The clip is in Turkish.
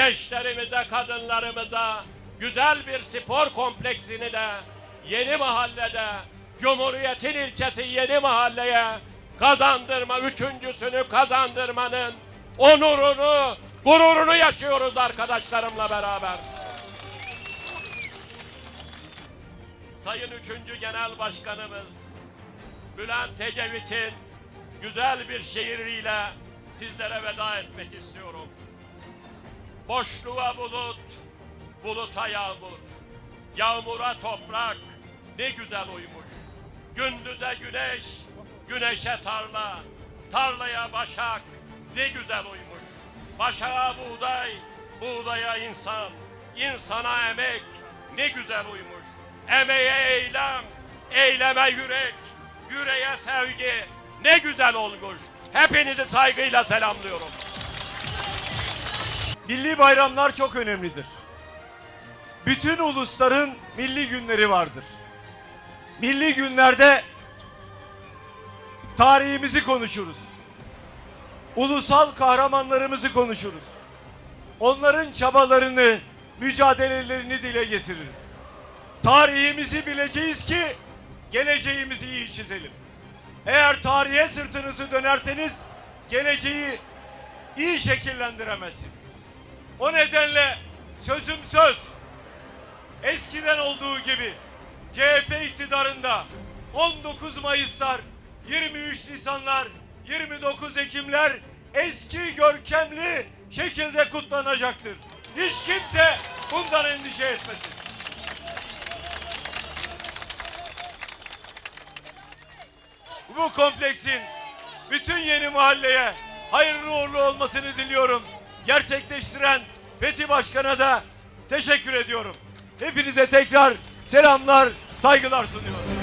gençlerimize, kadınlarımıza güzel bir spor kompleksini de yeni mahallede, Cumhuriyet'in ilçesi yeni mahalleye kazandırma, üçüncüsünü kazandırmanın onurunu, gururunu yaşıyoruz arkadaşlarımla beraber. Sayın 3. Genel Başkanımız Bülent Ecevit'in güzel bir şiiriyle sizlere veda etmek istiyorum. Boşluğa bulut, buluta yağmur, yağmura toprak ne güzel uymuş. Gündüze güneş, güneşe tarla, tarlaya başak ne güzel uymuş. Başağa buğday, buğdaya insan, insana emek ne güzel uymuş. Emeğe eylem, eyleme yürek, yüreğe sevgi ne güzel olmuş. Hepinizi saygıyla selamlıyorum. Milli bayramlar çok önemlidir. Bütün ulusların milli günleri vardır. Milli günlerde tarihimizi konuşuruz. Ulusal kahramanlarımızı konuşuruz. Onların çabalarını, mücadelelerini dile getiririz. Tarihimizi bileceğiz ki geleceğimizi iyi çizelim. Eğer tarihe sırtınızı dönerseniz geleceği iyi şekillendiremezsiniz. O nedenle sözüm söz. Eskiden olduğu gibi CHP iktidarında 19 Mayıslar, 23 Nisanlar, 29 Ekimler eski görkemli şekilde kutlanacaktır. Hiç kimse bundan endişe etmesin. Bu kompleksin bütün yeni mahalleye hayırlı uğurlu olmasını diliyorum. Gerçekleştiren Fethi Başkan'a da teşekkür ediyorum. Hepinize tekrar selamlar, saygılar sunuyorum.